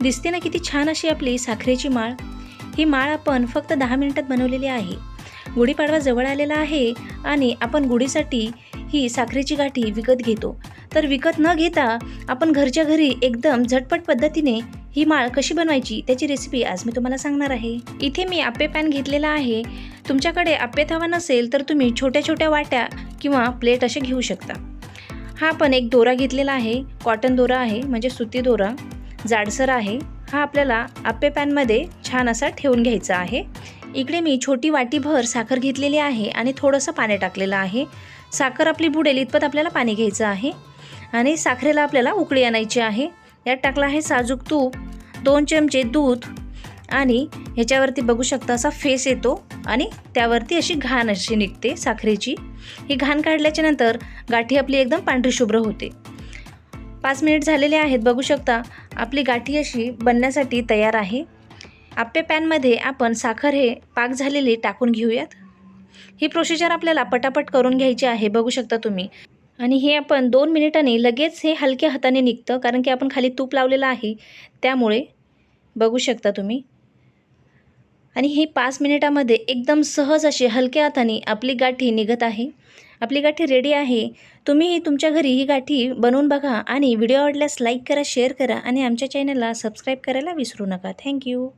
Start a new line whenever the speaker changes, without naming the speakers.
दिसते ना किती छान अशी आपली साखरेची माळ. ही माळ आपण फक्त दहा मिनिटात बनवलेली आहे. गुढीपाडवा जवळ आलेला आहे आणि आपण गुढीसाठी ही साखरेची गाठी विकत घेतो. तर विकत न घेता आपण घरच्या घरी एकदम झटपट पद्धतीने ही माळ कशी बनवायची त्याची रेसिपी आज मी तुम्हाला सांगणार आहे. इथे मी आप्पे पॅन घेतलेला आहे. तुमच्याकडे आप्पे तवा नसेल तर तुम्ही छोट्या छोट्या वाट्या किंवा प्लेट असे घेऊ शकता. हा पण एक दोरा घेतलेला आहे. कॉटन दोरा आहे म्हणजे सुती दोरा. जाडसर आहे हा आपल्याला आप्पे पॅनमध्ये छान असा ठेवून घ्यायचा आहे. इकडे मी छोटी वाटीभर साखर घेतलेली आहे आणि थोडंसं पाणी टाकलेलं आहे. साखर आपली बुडेल इतपत आपल्याला पाणी घ्यायचं आहे. आणि साखरेला आपल्याला उकळी आणायची आहे. यात टाकलं आहे साजूक तूप दोन चमचे दूध आणि ह्याच्यावरती बघू शकता असा फेस येतो आणि त्यावरती अशी घाण अशी निघते साखरेची. ही घाण काढल्याच्या नंतर गाठी आपली एकदम पांढरी शुभ्र होते. पाच मिनिट झालेले आहेत बघू शकता. आपली गाठी अशी बनण्यासाठी तयार आहे. आप्पे पॅनमध्ये आपण साखर हे पाक झालेले टाकून घेऊयात. ही प्रोसिजर आपल्याला पटापट करून घ्यायची आहे बघू शकता तुम्ही. आणि हे आपण दोन मिनिटांनी लगेच हे हलक्या हाताने निघतं कारण की आपण खाली तूप लावलेलं आहे. त्यामुळे बघू शकता तुम्ही. आणि हे पाच मिनिटामध्ये एकदम सहज अशी हलक्या हाताने आपली गाठी निघत आहे. आपली गाठी रेडी आहे. तुम्ही तुमच्या घरी ही गाठी बनवून बघा आणि व्हिडिओ आवडल्यास लाईक करा शेअर करा आणि आमच्या चॅनलला सबस्क्राईब करायला विसरू नका. थँक्यू